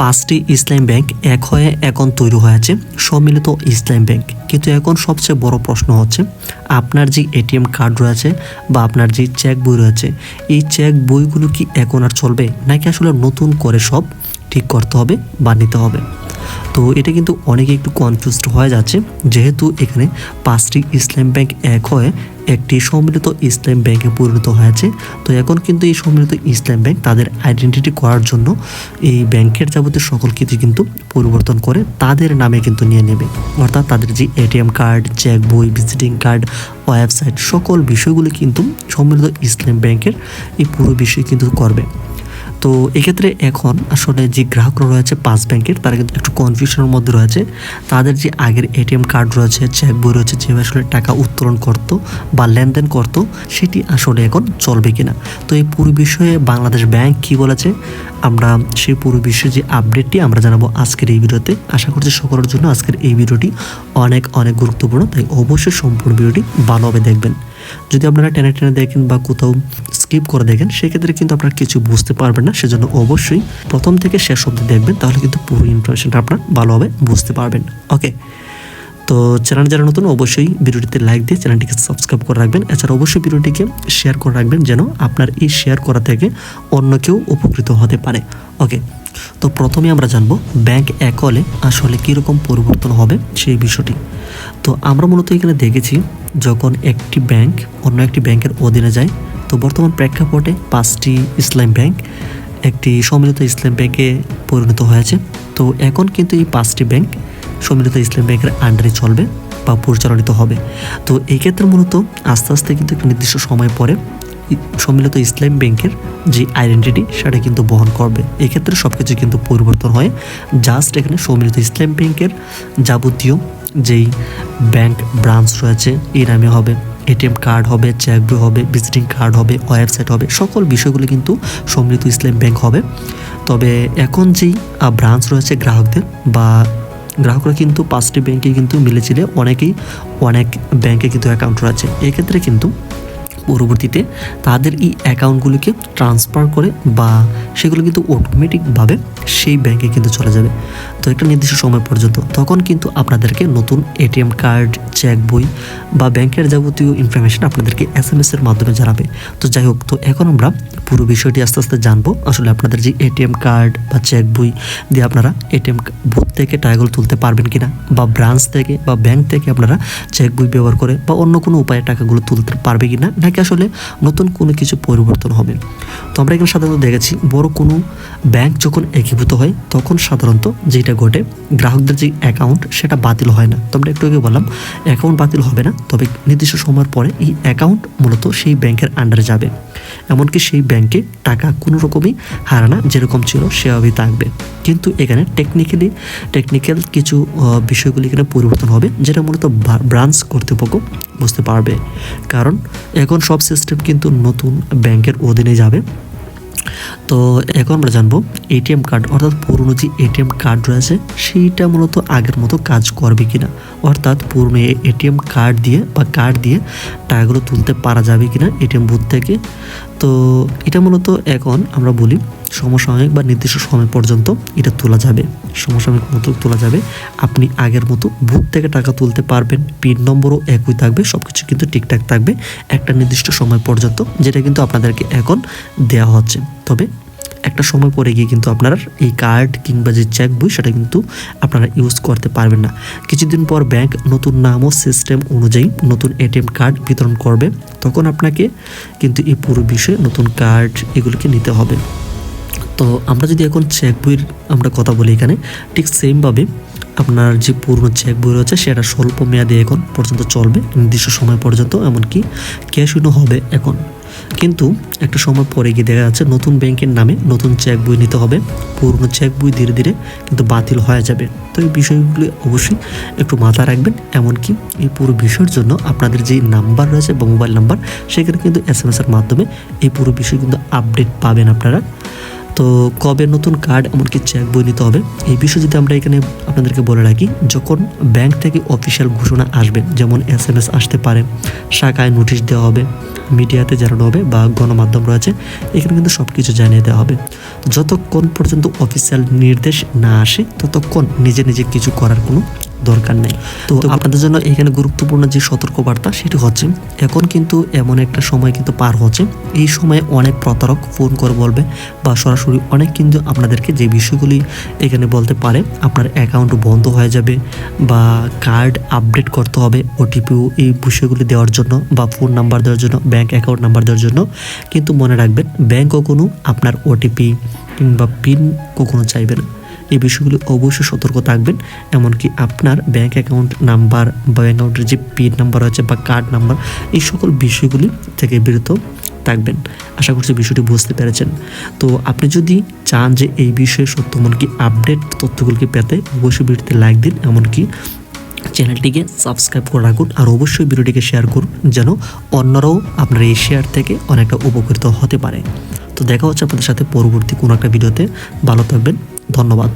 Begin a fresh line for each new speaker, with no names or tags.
পাঁচটি ইসলাম ব্যাংক এক হয়ে এখন তৈরি হয়েছে সম্মিলিত ইসলাম ব্যাংক। কিন্তু এখন সবচেয়ে বড় প্রশ্ন হচ্ছে, আপনার যে এটিএম কার্ড রয়েছে বা আপনার যে চেক বই রয়েছে, এই চেক বইগুলো কি এখন আর চলবে, নাকি আসলে নতুন করে সব ঠিক করতে হবে বা নিতে হবে? তো এটা কিন্তু অনেকে একটু কনফিউজড হয়ে যাচ্ছে, যেহেতু এখানে পাঁচটি ইসলাম ব্যাংক এক হয়ে একটি সম্মিলিত ইসলাম ব্যাংকে পরিণত হয়েছে। তো এখন কিন্তু এই সম্মিলিত ইসলাম ব্যাংক তাদের আইডেন্টিটি করার জন্য এই ব্যাংকের যাবতীয় সকল কিছু কিন্তু পরিবর্তন করে তাদের নামে কিন্তু নিয়ে নেবে। অর্থাৎ তাদের যে এটিএম কার্ড, চেক বই, ভিজিটিং কার্ড, ওয়েবসাইট, সকল বিষয়গুলি কিন্তু সম্মিলিত ইসলাম ব্যাংকের এই পুরো বিষয় কিন্তু করবে। তো এক্ষেত্রে এখন আসলে যে গ্রাহকরা রয়েছে পাঁচ ব্যাংকের, তারা কিন্তু একটু কনফিউশনের মধ্যে রয়েছে। তাদের যে আগের এটিএম কার্ড রয়েছে চেক বই রয়েছে যেভাবে আসলে টাকা উত্তোলন করতো বা লেনদেন করতো, সেটি আসলে এখন চলবে কিনা? তো এই পুরো বিষয়ে বাংলাদেশ ব্যাংক কি বলেছে? আমরা সেই পুরো বিষয়ে যে আপডেটটি আমরা জানাব আজকের এই ভিডিওতে। আশা করছি সকলের জন্য আজকের এই ভিডিওটি অনেক অনেক গুরুত্বপূর্ণ। তাই অবশ্যই সম্পূর্ণ ভিডিওটি ভালোভাবে দেখবেন। যদি আপনারা টেনে টেনে দেখেন বা কোথাও স্কিপ করে দেখেন, সেক্ষেত্রে কিন্তু আপনারা কিছু বুঝতে পারবেন না, সেজন্য অবশ্যই প্রথম থেকে শেষ অবধি দেখবেন, তাহলে কিন্তু পুরো ইনফরমেশনটা আপনার ভালোভাবে বুঝতে পারবেন। ওকে তো চ্যানেল যারা নতুন, অবশ্যই ভিডিওটিতে লাইক দিয়ে চ্যানেলটিকে সাবস্ক্রাইব করে রাখবেন। এছাড়া অবশ্যই ভিডিওটিকে শেয়ার করে রাখবেন, যেন আপনার এই শেয়ার করা থেকে অন্য কেউ উপকৃত হতে পারে। ওকে তো প্রথমে আমরা জানব ব্যাংক অ্যাকলে আসলে কীরকম পরিবর্তন হবে সেই বিষয়টি। তো আমরা মূলত এখানে দেখেছি, যখন একটি ব্যাংক অন্য একটি ব্যাংকের অধীনে যায় তো বর্তমান প্রেক্ষাপটে পাঁচটি ইসলাম ব্যাংক, একটি সম্মিলিত ইসলাম ব্যাংকে পরিণত হয়েছে। তো এখন কিন্তু এই পাঁচটি ব্যাংক সম্মিলিত ইসলাম ব্যাংকের আন্ডারে চলবে বা পরিচালিত হবে। তো এই ক্ষেত্রে মূলত আস্তে আস্তে কিন্তু একটা নির্দিষ্ট সময় পরে সম্মিলিত ইসলাম ব্যাংকের যে আইডেন্টিটি সেটা কিন্তু বহন করবে। এক্ষেত্রে সব কিছু কিন্তু পরিবর্তন হয়। জাস্ট এখানে সম্মিলিত ইসলাম ব্যাংকের যাবতীয় যেই ব্যাংক ব্রাঞ্চ রয়েছে, এই নামে হবে। এটিএম কার্ড হবে চেক বই হবে ভিজিটিং কার্ড হবে ওয়েবসাইট হবে, সকল বিষয়গুলি কিন্তু সমৃদ্ধ ইসলাম ব্যাংক হবে। তবে এখন যেই ব্রাঞ্চ রয়েছে গ্রাহকদের বা গ্রাহকরা কিন্তু পাঁচটি ব্যাংকে কিন্তু মিলেছিলে অনেকেই অনেক ব্যাংকে কিন্তু অ্যাকাউন্ট রয়েছে। এক্ষেত্রে কিন্তু পরবর্তীতে তাদের এই অ্যাকাউন্টগুলিকে ট্রান্সফার করে বা সেগুলো কিন্তু অটোমেটিকভাবে সেই ব্যাংকে কিন্তু চলে যাবে। তো একটা নির্দিষ্ট সময় পর্যন্ত তখন কিন্তু আপনাদেরকে নতুন এটিএম কার্ড, চেক বই বা ব্যাংকের যাবতীয় ইনফরমেশন আপনাদেরকে এস এম এর মাধ্যমে জানাবে। তো যাই হোক, তো এখন আমরা পুরো বিষয়টি আস্তে আস্তে জানব। আসলে আপনাদের যে এটিএম কার্ড বা চেক বই দিয়ে আপনারা এটিএম বুথ থেকে টাকাগুলো তুলতে পারবেন কিনা বা ব্রাঞ্চ থেকে বা ব্যাংক থেকে আপনারা চেক বই ব্যবহার করে বা অন্য কোনো উপায়ে টাকাগুলো তুলতে পারবে কিনা, নাকি আসলে নতুন কোনো কিছু পরিবর্তন হবে। তো আমরা এখানে সাধারণত দেখেছি, বড় কোনো ব্যাংক যখন একীভূত হয়, তখন সাধারণত যেটা ঘটে, গ্রাহকদের যে অ্যাকাউন্ট সেটা বাতিল হয় না। তো আমরা একটু আগে বললাম অ্যাকাউন্ট বাতিল হবে না, তবে নির্দিষ্ট সময়ের পরে এই অ্যাকাউন্ট মূলত সেই ব্যাংকের আন্ডারে যাবে। এমনকি সেই ব্যাংকে টাকা কোনো রকমই হারায় না, যেরকম ছিল সেভাবেই থাকবে। কিন্তু এখানে টেকনিক্যালি টেকনিক্যাল কিছু বিষয়গুলি এখানে পরিবর্তন হবে, যেটা মূলত ব্রাঞ্চ কর্তৃপক্ষ বুঝতে পারবে। কারণ এখন সব সিস্টেম কিন্তু নতুন ব্যাংকের অধীনে যাবে। তো এখন আমরা জানব এটিএম কার্ড অর্থাৎ পুরনো যে এটিএম কার্ড রয়েছে, সেইটা মূলত আগের মতো কাজ করবে কিনা? অর্থাৎ পুরনো এটিএম কার্ড দিয়ে বা কার্ড দিয়ে টাকাগুলো তুলতে পারা যাবে কিনা? এটিএম বুথ থেকে তো এটা মূলত এখন আমরা বলি সমসাময়িক বা নির্দিষ্ট সময় পর্যন্ত এটা তোলা যাবে। সমসাময়িক মতো তোলা যাবে। আপনি আগের মতো বুথ থেকে টাকা তুলতে পারবেন, পিন নম্বরও একই থাকবে সব কিছু কিন্তু ঠিকঠাক থাকবে। একটা নির্দিষ্ট সময় পর্যন্ত যেটা কিন্তু আপনাদেরকে এখন দেওয়া হচ্ছে। তবে একটা সময় পরে গিয়ে কিন্তু আপনারা এই কার্ড কিংবা যে চেক বই সেটা কিন্তু আপনারা ইউজ করতে পারবেন না। কিছুদিন পর ব্যাংক নতুন নাম ও সিস্টেম অনুযায়ী নতুন এটিএম কার্ড বিতরণ করবে। তখন আপনাকে কিন্তু এই পুরো বিষয়ে নতুন কার্ড এগুলোকে নিতে হবে। তো আমরা যদি এখন চেক বইয়ের আমরা কথা বলি এখানে, ঠিক সেমভাবে আপনার যে পুরনো চেক বই রয়েছে সেটা স্বল্প মেয়াদে এখন পর্যন্ত চলবে, নির্দিষ্ট সময় পর্যন্ত, এমনকি ক্যাশ হবে এখন। কিন্তু একটা সময় পরে গিয়ে দেখা যাচ্ছে নতুন ব্যাংকের নামে নতুন চেক বই নিতে হবে। পুরনো চেক বই ধীরে ধীরে কিন্তু বাতিল হয়ে যাবে। তো এই বিষয়গুলি অবশ্যই একটু মাথায় রাখবেন। এমনকি এই পুরো বিষয়ের জন্য আপনাদের যে নাম্বার রয়েছে বা মোবাইল নাম্বার, সেখানে কিন্তু এস এম এর মাধ্যমে এই পুরো বিষয় কিন্তু আপডেট পাবেন আপনারা। তো কবে নতুন কার্ড এমনকি চেক বই নিতে হবে, এই বিষয়ে যদি আমরা এখানে আপনাদেরকে বলে রাখি, যখন ব্যাংক থেকে অফিসিয়াল ঘোষণা আসবে, যেমন এস এম এস আসতে পারে, শাখায় নোটিশ দেওয়া হবে মিডিয়াতে জানানো হবে বা গণমাধ্যম রয়েছে, এখানে কিন্তু সব কিছু জানিয়ে দেওয়া হবে। যতক্ষণ পর্যন্ত অফিসিয়াল নির্দেশ না আসে, ততক্ষণ নিজে নিজে কিছু করার কোনো দরকার নেই। তো আপনাদের জন্য এখানে গুরুত্বপূর্ণ যে সতর্কবার্তা সেটি হচ্ছে এখন কিন্তু এমন একটা সময় কিন্তু পার হচ্ছে। এই সময়ে অনেক প্রতারক ফোন করে বলবে বা সরাসরি অনেক কিন্তু আপনাদেরকে যে বিষয়গুলি এখানে বলতে পারে আপনার অ্যাকাউন্ট বন্ধ হয়ে যাবে বা কার্ড আপডেট করতে হবে ওটিপিও এই বিষয়গুলি দেওয়ার জন্য বা ফোন নাম্বার দেওয়ার জন্য ব্যাংক অ্যাকাউন্ট নাম্বার দেওয়ার জন্য। কিন্তু মনে রাখবেন ব্যাংক কখনো আপনার ওটিপি কিংবা পিন কখনো চাইবে না। এই বিষয়গুলি অবশ্যই সতর্ক থাকবেন। এমনকি আপনার ব্যাংক অ্যাকাউন্ট নাম্বার বা ব্যাংক অ্যাকাউন্টের যে পিন নাম্বার আছে বা কার্ড নাম্বার এই সকল বিষয়গুলি থেকে বিরত থাকবেন। আশা করছি বিষয়টি বুঝতে পেরেছেন। তো আপনি যদি চান যে এই বিষয়ে সত্য এমনকি আপডেট তথ্যগুলিকে পেতে, অবশ্যই ভিডিওতে লাইক দিন। এমনকি চ্যানেলটিকে সাবস্ক্রাইব করে রাখুন। আর অবশ্যই ভিডিওটিকে শেয়ার করুন, যেন অন্যরাও আপনার এই শেয়ার থেকে অনেকটা উপকৃত হতে পারে। তো দেখা হচ্ছে আপনাদের সাথে পরবর্তী কোনো একটা ভিডিওতে। ভালো থাকবেন। ধন্যবাদ।